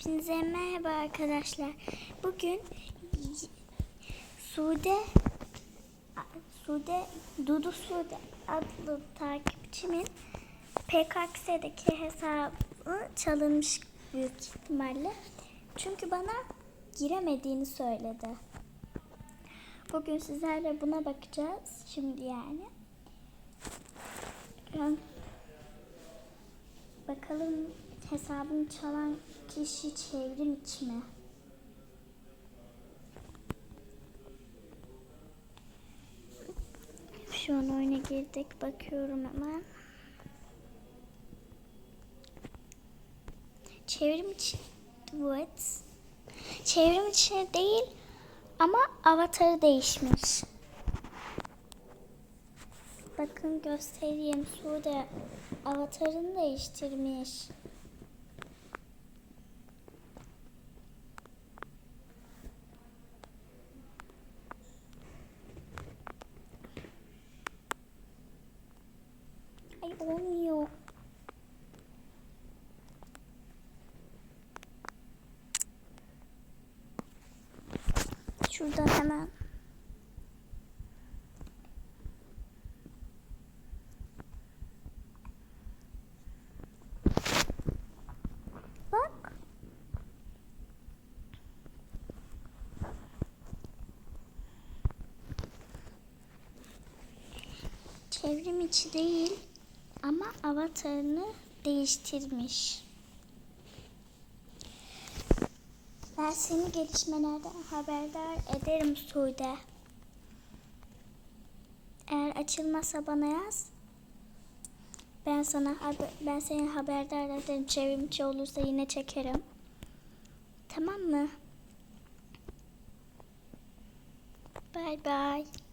Hepinize merhaba arkadaşlar. Bugün Sude Sude Dudu Sude adlı takipçimin PKX'deki hesabı çalınmış büyük ihtimalle. Çünkü bana giremediğini söyledi. Bugün sizlerle buna bakacağız. Şimdi yani. Bakalım hesabını çalan kişi çevrim içi mi? Şu an oyuna girdik. Bakıyorum hemen. Çevrim içi. What? Çevrim içi değil ama avatarı değişmiş. Bakın göstereyim. Sude avatarını değiştirmiş. Olmuyor. Şuradan hemen. Bak. Çevrim içi değil ama avatarını değiştirmiş. Ben seni gelişmelerden haberdar ederim Sude. Eğer açılmazsa bana yaz. Ben sana haber, ben seni haberdar ederim. Çevrim içi olursa yine çekerim. Tamam mı? Bye bye.